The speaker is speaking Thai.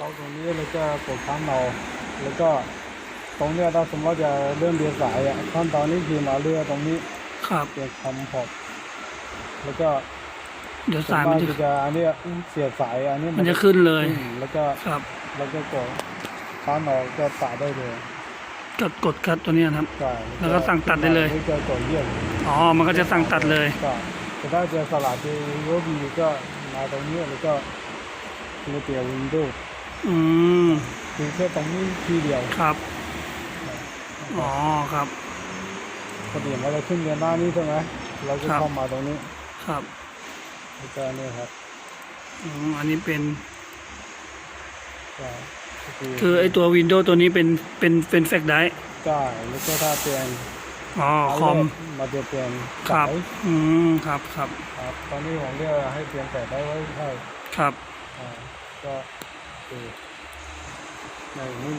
เข้าตรงนี้แล้วก็กดค้างเอาแล้วก็ตรงเนี้ยถ้าสมมติจะเลื่อนเรือสายอะขั้นตอนนี้คือมาเรือตรงนี้ครับ เปลี่ยนคอมพอร์ตแล้วก็เดี๋ยวส่วสายนมัมานกจะจะอันเนี้ยเสียบสายอันนี้มันจะขึ้นเลยขึ้นแล้วก็ครับแล้วก็กดค้างออกก็ตัดได้เลยกดกดคัดตัวเนี้ยครับใช่แล้วก็สั่งตัดได้เลยแล้วก็กดเยี่ยมอ๋อ มันก็จะสั่งตัดเลยก็แต่ถ้าจะสลัดจะโยบีก็มาตรงนี้แล้วก็เปลี่ยนวินโดว์ อืมคือแค่ตรงนี้ทีเดียวครับ อ๋อครับพอดีเราจะขึ้นเรียนหน้านี้ใช่ไหมเราก็ครับเข้ามาตรงนี้ ครับแล้วก็เนี่ยครับอืมอันนี้เป็นก็คือคือไอตัววินโดว์ตัวนี้เป็นเป็นเป็นแฟกได้ใช่แล้วก็ถ้าเปลี่ยนอ๋อคอมมาจะเปลี่ยนครับสายอืมครับครับครับ ตอนนี้ผมเรียกให้เปลี่ยนสายได้ไว้ให้ครับอ่าก็ คือในนี้